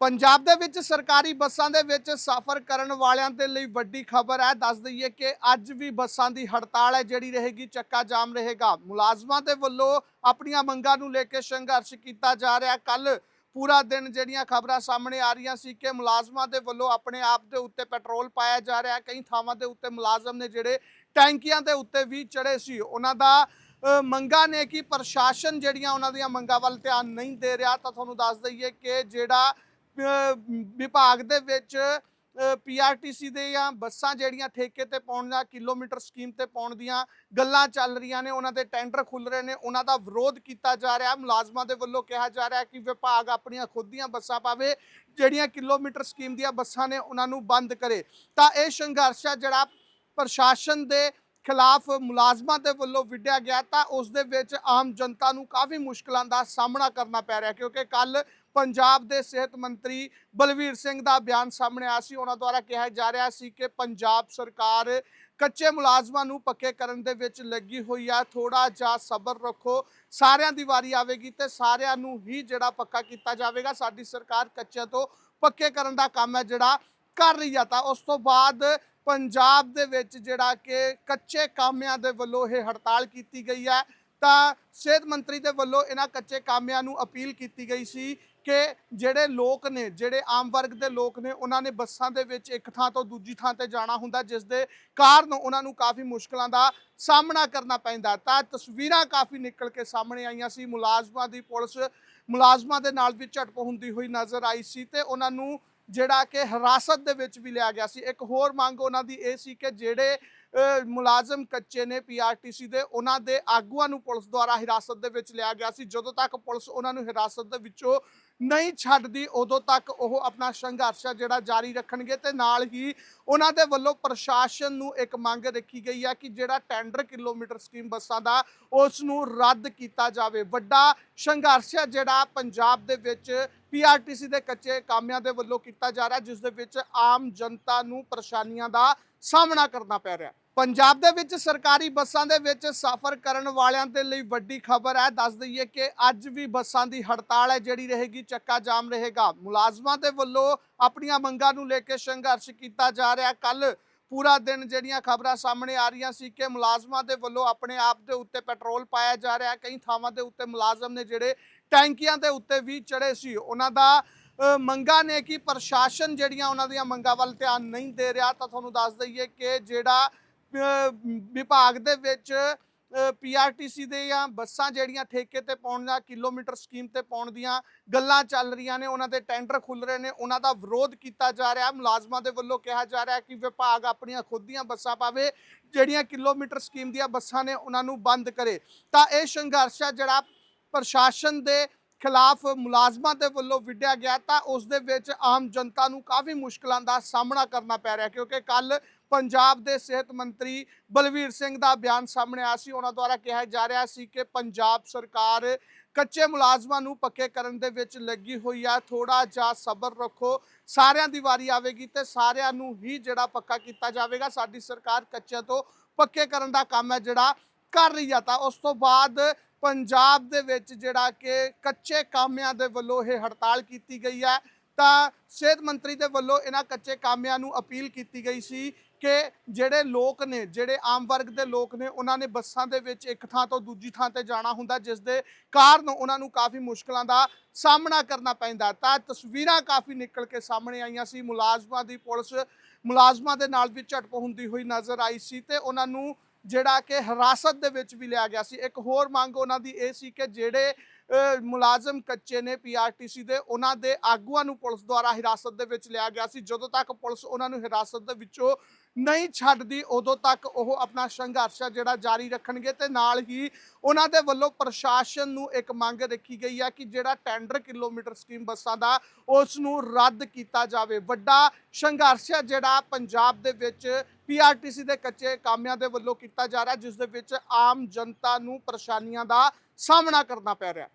ਪੰਜਾਬ ਦੇ ਵਿੱਚ ਸਰਕਾਰੀ ਬੱਸਾਂ ਦੇ ਵਿੱਚ ਸਫ਼ਰ ਕਰਨ ਵਾਲਿਆਂ ਦੇ ਲਈ ਵੱਡੀ ਖਬਰ ਹੈ। ਦੱਸ ਦਈਏ ਕਿ ਅੱਜ ਵੀ ਬੱਸਾਂ ਦੀ ਹੜਤਾਲ ਹੈ, ਜਿਹੜੀ ਰਹੇਗੀ, ਚੱਕਾ ਜਾਮ ਰਹੇਗਾ। ਮੁਲਾਜ਼ਮਾਂ ਦੇ ਵੱਲੋਂ ਆਪਣੀਆਂ ਮੰਗਾਂ ਨੂੰ ਲੈ ਕੇ ਸੰਘਰਸ਼ ਕੀਤਾ ਜਾ ਰਿਹਾ ਕੱਲ ਪੂਰਾ ਦਿਨ ਜਿਹੜੀਆਂ ਖਬਰਾਂ ਸਾਹਮਣੇ ਆ ਰਹੀਆਂ ਸੀ ਕਿ ਮੁਲਾਜ਼ਮਾਂ ਦੇ ਵੱਲੋਂ ਆਪਣੇ ਆਪ ਦੇ ਉੱਤੇ ਪੈਟਰੋਲ ਪਾਇਆ ਜਾ ਰਿਹਾ ਕਈ ਥਾਵਾਂ ਦੇ ਉੱਤੇ ਮੁਲਾਜ਼ਮ ਨੇ ਜਿਹੜੇ ਟੈਂਕੀਆਂ ਦੇ ਉੱਤੇ ਵੀ ਚੜੇ ਸੀ। ਉਹਨਾਂ ਦਾ ਮੰਗਾਂ ਨੇ ਕਿ ਪ੍ਰਸ਼ਾਸਨ ਜਿਹੜੀਆਂ ਉਹਨਾਂ ਦੀਆਂ ਮੰਗਾਂ ਵੱਲ ਧਿਆਨ ਨਹੀਂ ਦੇ ਰਿਹਾ। ਤਾਂ ਤੁਹਾਨੂੰ ਦੱਸ ਦਈਏ ਕਿ ਜਿਹੜਾ ਵਿਭਾਗ ਦੇ ਵਿੱਚ ਪੀਆਰਟੀਸੀ ਦੇ ਜਾਂ ਬੱਸਾਂ ਜਿਹੜੀਆਂ ਠੇਕੇ ਤੇ ਪਾਉਣ ਜਾਂ ਕਿਲੋਮੀਟਰ ਸਕੀਮ ਤੇ ਪਾਉਣ ਦੀਆਂ ਗੱਲਾਂ ਚੱਲ ਰਹੀਆਂ ਨੇ, ਉਹਨਾਂ ਦੇ ਟੈਂਡਰ ਖੁੱਲ ਰਹੇ ਨੇ, ਉਹਨਾਂ ਦਾ ਵਿਰੋਧ ਕੀਤਾ ਜਾ ਰਿਹਾ, ਮੁਲਾਜ਼ਮਾਂ ਦੇ ਵੱਲੋਂ ਕਿਹਾ ਜਾ ਰਿਹਾ ਕਿ ਵਿਭਾਗ ਆਪਣੀਆਂ ਖੁਦ ਦੀਆਂ ਬੱਸਾਂ ਪਾਵੇ, ਜਿਹੜੀਆਂ ਕਿਲੋਮੀਟਰ ਸਕੀਮ ਦੀਆਂ ਬੱਸਾਂ ਨੇ, ਉਹਨਾਂ ਨੂੰ ਬੰਦ ਕਰੇ। ਤਾਂ ਇਹ ਸੰਘਰਸ਼ ਹੈ ਜਿਹੜਾ ਪ੍ਰਸ਼ਾਸਨ ਦੇ ਖਿਲਾਫ ਮੁਲਾਜ਼ਮਾਂ ਦੇ ਵੱਲੋਂ ਵਿੱਢਿਆ ਗਿਆ, ਤਾਂ ਉਸ ਦੇ ਵਿੱਚ ਆਮ ਜਨਤਾ ਨੂੰ ਕਾਫੀ ਮੁਸ਼ਕਲਾਂ ਦਾ ਸਾਹਮਣਾ ਕਰਨਾ ਪੈ ਰਿਹਾ, ਕਿਉਂਕਿ ਕੱਲ ਪੰਜਾਬ ਦੇ ਸਿਹਤ ਮੰਤਰੀ ਬਲਵੀਰ ਸਿੰਘ ਦਾ ਬਿਆਨ ਸਾਹਮਣੇ ਆਇਆ ਸੀ। ਉਹਨਾਂ ਦੁਆਰਾ ਕਿਹਾ ਜਾ ਰਿਹਾ ਸੀ ਕਿ ਪੰਜਾਬ ਸਰਕਾਰ ਕੱਚੇ ਮੁਲਾਜ਼ਮਾਂ ਨੂੰ ਪੱਕੇ ਕਰਨ ਦੇ ਵਿੱਚ ਲੱਗੀ ਹੋਈ ਆ। ਥੋੜਾ ਜਿਹਾ ਸਬਰ ਰੱਖੋ, ਸਾਰਿਆਂ ਦੀ ਵਾਰੀ ਆਵੇਗੀ ਤੇ ਸਾਰਿਆਂ ਨੂੰ ਹੀ ਜਿਹੜਾ ਪੱਕਾ ਕੀਤਾ ਜਾਵੇਗਾ। ਸਾਡੀ ਸਰਕਾਰ ਕੱਚਿਆਂ ਤੋਂ ਪੱਕੇ ਕਰਨ ਦਾ ਕੰਮ ਹੈ ਜਿਹੜਾ ਕਰ ਰਹੀ ਆ। ਤਾਂ ਉਸ ਤੋਂ ਬਾਅਦ ਪੰਜਾਬ ਦੇ ਵਿੱਚ ਜਿਹੜਾ ਕਿ ਕੱਚੇ ਕਾਮਿਆਂ ਦੇ ਵੱਲੋਂ ਇਹ ਹੜਤਾਲ ਕੀਤੀ ਗਈ ਹੈ ਤਾਂ ਸਿਹਤ ਮੰਤਰੀ ਦੇ ਵੱਲੋਂ ਇਹਨਾਂ ਕੱਚੇ ਕਾਮਿਆਂ ਨੂੰ ਅਪੀਲ ਕੀਤੀ ਗਈ ਸੀ ਕਿ ਜਿਹੜੇ ਲੋਕ ਨੇ, ਜਿਹੜੇ ਆਮ ਵਰਗ ਦੇ ਲੋਕ ਨੇ, ਉਹਨਾਂ ਨੇ ਬੱਸਾਂ ਦੇ ਵਿੱਚ ਇੱਕ ਥਾਂ ਤੋਂ ਦੂਜੀ ਥਾਂ ਤੇ ਜਾਣਾ ਹੁੰਦਾ, ਜਿਸ ਦੇ ਕਾਰਨ ਉਹਨਾਂ ਨੂੰ ਕਾਫੀ ਮੁਸ਼ਕਲਾਂ ਦਾ ਸਾਹਮਣਾ ਕਰਨਾ ਪੈਂਦਾ। ਤਾਂ ਤਸਵੀਰਾਂ ਕਾਫੀ ਨਿਕਲ ਕੇ ਸਾਹਮਣੇ ਆਈਆਂ ਸੀ। ਮੁਲਾਜ਼ਮਾਂ ਦੀ ਪੁਲਿਸ ਮੁਲਾਜ਼ਮਾਂ ਦੇ ਨਾਲ ਵੀ ਝੜਪ ਹੁੰਦੀ ਹੋਈ ਨਜ਼ਰ ਆਈ ਸੀ ਤੇ ਉਹਨਾਂ ਨੂੰ ਜਿਹੜਾ ਕਿ ਹਿਰਾਸਤ ਦੇ ਵਿੱਚ ਵੀ ਲਿਆ ਗਿਆ ਸੀ। ਇੱਕ ਹੋਰ ਮੰਗ ਉਹਨਾਂ ਦੀ ਇਹ ਸੀ ਕਿ ਜਿਹੜੇ ਮੁਲਾਜ਼ਮ ਕੱਚੇ ਨੇ ਪੀਆਰਟੀਸੀ ਦੇ, ਉਹਨਾਂ ਦੇ ਆਗੂਆਂ ਨੂੰ ਪੁਲਿਸ ਦੁਆਰਾ ਹਿਰਾਸਤ ਦੇ ਵਿੱਚ ਲਿਆ ਗਿਆ ਸੀ। ਜਦੋਂ ਤੱਕ ਪੁਲਿਸ ਉਹਨਾਂ ਨੂੰ ਹਿਰਾਸਤ ਦੇ ਵਿੱਚੋਂ ਨਹੀਂ ਛੱਡਦੀ, ਉਦੋਂ ਤੱਕ ਉਹ ਆਪਣਾ ਸੰਘਰਸ਼ ਜਿਹੜਾ ਜਾਰੀ ਰੱਖਣਗੇ ਤੇ ਨਾਲ ਹੀ ਉਹਨਾਂ ਦੇ ਵੱਲੋਂ ਪ੍ਰਸ਼ਾਸਨ ਨੂੰ ਇੱਕ ਮੰਗ ਰੱਖੀ ਗਈ ਹੈ ਕਿ ਜਿਹੜਾ ਟੈਂਡਰ ਕਿਲੋਮੀਟਰ ਸਕੀਮ ਬੱਸਾਂ ਦਾ ਉਸ ਨੂੰ ਰੱਦ ਕੀਤਾ ਜਾਵੇ। ਵੱਡਾ ਸੰਘਰਸ਼ ਜਿਹੜਾ ਪੰਜਾਬ ਦੇ ਵਿੱਚ ਪੀਆਰਟੀਸੀ ਦੇ ਕੱਚੇ ਕਾਮਿਆਂ ਦੇ ਵੱਲੋਂ ਕੀਤਾ ਜਾ ਰਿਹਾ, ਜਿਸ ਦੇ ਵਿੱਚ ਆਮ ਜਨਤਾ ਨੂੰ ਪਰੇਸ਼ਾਨੀਆਂ ਦਾ ਸਾਹਮਣਾ ਕਰਨਾ ਪੈ ਰਿਹਾ। ਪੰਜਾਬ ਦੇ ਵਿੱਚ ਸਰਕਾਰੀ ਬੱਸਾਂ ਦੇ ਵਿੱਚ ਸਫ਼ਰ ਕਰਨ ਵਾਲਿਆਂ ਦੇ ਲਈ ਵੱਡੀ ਖਬਰ ਹੈ। ਦੱਸ ਦਈਏ ਕਿ ਅੱਜ ਵੀ ਬੱਸਾਂ ਦੀ ਹੜਤਾਲ ਹੈ, ਜਿਹੜੀ ਰਹੇਗੀ, ਚੱਕਾ ਜਾਮ ਰਹੇਗਾ। ਮੁਲਾਜ਼ਮਾਂ ਦੇ ਵੱਲੋਂ ਆਪਣੀਆਂ ਮੰਗਾਂ ਨੂੰ ਲੈ ਕੇ ਸੰਘਰਸ਼ ਕੀਤਾ ਜਾ ਰਿਹਾ। ਕੱਲ ਪੂਰਾ ਦਿਨ ਜਿਹੜੀਆਂ ਖਬਰਾਂ ਸਾਹਮਣੇ ਆ ਰਹੀਆਂ ਸੀ ਕਿ ਮੁਲਾਜ਼ਮਾਂ ਦੇ ਵੱਲੋਂ ਆਪਣੇ ਆਪ ਦੇ ਉੱਤੇ ਪੈਟਰੋਲ ਪਾਇਆ ਜਾ ਰਿਹਾ। ਕਈ ਥਾਵਾਂ ਦੇ ਉੱਤੇ ਮੁਲਾਜ਼ਮ ਨੇ ਜਿਹੜੇ ਟੈਂਕੀਆਂ ਦੇ ਉੱਤੇ ਵੀ ਚੜੇ ਸੀ। ਉਹਨਾਂ ਦਾ ਮੰਗਾਂ ਨੇ ਕਿ ਪ੍ਰਸ਼ਾਸਨ ਜਿਹੜੀਆਂ ਉਹਨਾਂ ਦੀਆਂ ਮੰਗਾਂ ਵੱਲ ਧਿਆਨ ਨਹੀਂ ਦੇ ਰਿਹਾ, ਤਾਂ ਤੁਹਾਨੂੰ ਦੱਸ ਦਈਏ ਕਿ ਜਿਹੜਾ ਵਿਭਾਗ ਦੇ ਵਿੱਚ ਪੀਆਰਟੀਸੀ ਦੇ ਜਾਂ ਬੱਸਾਂ ਜਿਹੜੀਆਂ ਠੇਕੇ ਤੇ ਪਾਉਣ ਜਾਂ ਕਿਲੋਮੀਟਰ ਸਕੀਮ ਤੇ ਪਾਉਣ ਦੀਆਂ ਗੱਲਾਂ ਚੱਲ ਰਹੀਆਂ ਨੇ, ਉਹਨਾਂ ਦੇ ਟੈਂਡਰ ਖੁੱਲ ਰਹੇ ਨੇ, ਉਹਨਾਂ ਦਾ ਵਿਰੋਧ ਕੀਤਾ ਜਾ ਰਿਹਾ, ਮੁਲਾਜ਼ਮਾਂ ਦੇ ਵੱਲੋਂ ਕਿਹਾ ਜਾ ਰਿਹਾ ਕਿ ਵਿਭਾਗ ਆਪਣੀਆਂ ਖੁਦ ਦੀਆਂ ਬੱਸਾਂ ਪਾਵੇ, ਜਿਹੜੀਆਂ ਕਿਲੋਮੀਟਰ ਸਕੀਮ ਦੀਆਂ ਬੱਸਾਂ ਨੇ, ਉਹਨਾਂ ਨੂੰ ਬੰਦ ਕਰੇ। ਤਾਂ ਇਹ ਸੰਘਰਸ਼ ਹੈ ਜਿਹੜਾ ਪ੍ਰਸ਼ਾਸਨ ਦੇ ਖਿਲਾਫ ਮੁਲਾਜ਼ਮਾਂ ਦੇ ਵੱਲੋਂ ਵਿੱਢਿਆ ਗਿਆ ਤਾਂ ਉਸ ਦੇ ਵਿੱਚ ਆਮ ਜਨਤਾ ਨੂੰ ਕਾਫੀ ਮੁਸ਼ਕਲਾਂ ਦਾ ਸਾਹਮਣਾ ਕਰਨਾ ਪੈ ਰਿਹਾ, ਕਿਉਂਕਿ ਕੱਲ ਪੰਜਾਬ ਦੇ ਸਿਹਤ ਮੰਤਰੀ ਬਲਵੀਰ ਸਿੰਘ ਦਾ ਬਿਆਨ ਸਾਹਮਣੇ ਆਇਆ ਸੀ। ਉਹਨਾਂ ਦੁਆਰਾ ਕਿਹਾ ਜਾ ਰਿਹਾ ਸੀ ਕਿ ਪੰਜਾਬ ਸਰਕਾਰ ਕੱਚੇ ਮੁਲਾਜ਼ਮਾਂ ਨੂੰ ਪੱਕੇ ਕਰਨ ਦੇ ਵਿੱਚ ਲੱਗੀ ਹੋਈ ਆ। ਥੋੜਾ ਜਿਹਾ ਸਬਰ ਰੱਖੋ, ਸਾਰਿਆਂ ਦੀ ਵਾਰੀ ਆਵੇਗੀ ਤੇ ਸਾਰਿਆਂ ਨੂੰ ਹੀ ਜਿਹੜਾ ਪੱਕਾ ਕੀਤਾ ਜਾਵੇਗਾ। ਸਾਡੀ ਸਰਕਾਰ ਕੱਚਿਆਂ ਤੋਂ ਪੱਕੇ ਕਰਨ ਦਾ ਕੰਮ ਹੈ ਜਿਹੜਾ ਕਰ ਰਹੀ ਆ ਤਾਂ ਉਸ ਤੋਂ ਬਾਅਦ ਪੰਜਾਬ ਦੇ ਵਿੱਚ ਜਿਹੜਾ ਕਿ ਕੱਚੇ ਕਾਮਿਆਂ ਦੇ ਵੱਲੋਂ ਇਹ ਹੜਤਾਲ ਕੀਤੀ ਗਈ ਹੈ। ਤਾਂ ਸਿਹਤ ਮੰਤਰੀ ਦੇ ਵੱਲੋਂ ਇਹਨਾਂ ਕੱਚੇ ਕਾਮਿਆਂ ਨੂੰ ਅਪੀਲ ਕੀਤੀ ਗਈ ਸੀ ਕਿ ਜਿਹੜੇ ਲੋਕ ਨੇ, ਜਿਹੜੇ ਆਮ ਵਰਗ ਦੇ ਲੋਕ ਨੇ, ਉਹਨਾਂ ਨੇ ਬੱਸਾਂ ਦੇ ਵਿੱਚ ਇੱਕ ਥਾਂ ਤੋਂ ਦੂਜੀ ਥਾਂ ਤੇ ਜਾਣਾ ਹੁੰਦਾ, ਜਿਸ ਦੇ ਕਾਰਨ ਉਹਨਾਂ ਨੂੰ ਕਾਫੀ ਮੁਸ਼ਕਲਾਂ ਦਾ ਸਾਹਮਣਾ ਕਰਨਾ ਪੈਂਦਾ। ਤਾਂ ਤਸਵੀਰਾਂ ਕਾਫੀ ਨਿਕਲ ਕੇ ਸਾਹਮਣੇ ਆਈਆਂ ਸੀ। ਮੁਲਾਜ਼ਮਾਂ ਦੀ ਪੁਲਿਸ ਮੁਲਾਜ਼ਮਾਂ ਦੇ ਨਾਲ ਵੀ ਝਟਪ ਹੁੰਦੀ ਹੋਈ ਨਜ਼ਰ ਆਈ ਸੀ ਤੇ ਉਹਨਾਂ ਨੂੰ ਜਿਹੜਾ ਕਿ ਹਿਰਾਸਤ ਦੇ ਵਿੱਚ ਵੀ ਲਿਆ ਗਿਆ ਸੀ। ਇੱਕ ਹੋਰ ਮੰਗ ਉਹਨਾਂ ਦੀ ਇਹ ਸੀ ਕਿ ਜਿਹੜੇ ਮੁਲਾਜ਼ਮ ਕੱਚੇ ਨੇ ਪੀਆਰਟੀਸੀ ਦੇ, ਉਹਨਾਂ ਦੇ ਆਗੂਆਂ ਨੂੰ ਪੁਲਿਸ ਦੁਆਰਾ ਹਿਰਾਸਤ ਦੇ ਵਿੱਚ ਲਿਆ ਗਿਆ ਸੀ। ਜਦੋਂ ਤੱਕ ਪੁਲਿਸ ਉਹਨਾਂ ਨੂੰ ਹਿਰਾਸਤ ਦੇ ਵਿੱਚੋਂ ਨਹੀਂ ਛੱਡਦੀ, ਉਦੋਂ ਤੱਕ ਉਹ ਆਪਣਾ ਸੰਘਰਸ਼ ਹੈ ਜਿਹੜਾ ਜਾਰੀ ਰੱਖਣਗੇ ਤੇ ਨਾਲ ਹੀ ਉਹਨਾਂ ਦੇ ਵੱਲੋਂ ਪ੍ਰਸ਼ਾਸਨ ਨੂੰ ਇੱਕ ਮੰਗ ਰੱਖੀ ਗਈ ਹੈ ਕਿ ਜਿਹੜਾ ਟੈਂਡਰ ਕਿਲੋਮੀਟਰ ਸਕੀਮ ਬੱਸਾਂ ਦਾ, ਉਸ ਨੂੰ ਰੱਦ ਕੀਤਾ ਜਾਵੇ। ਵੱਡਾ ਸੰਘਰਸ਼ ਜਿਹੜਾ ਪੰਜਾਬ ਦੇ ਵਿੱਚ ਪੀਆਰਟੀਸੀ ਦੇ ਕੱਚੇ ਕਾਮਿਆਂ ਦੇ ਵੱਲੋਂ ਕੀਤਾ ਜਾ ਰਿਹਾ, ਜਿਸ ਦੇ ਵਿੱਚ ਆਮ ਜਨਤਾ ਨੂੰ ਪਰੇਸ਼ਾਨੀਆਂ ਦਾ ਸਾਹਮਣਾ ਕਰਨਾ ਪੈ ਰਿਹਾ।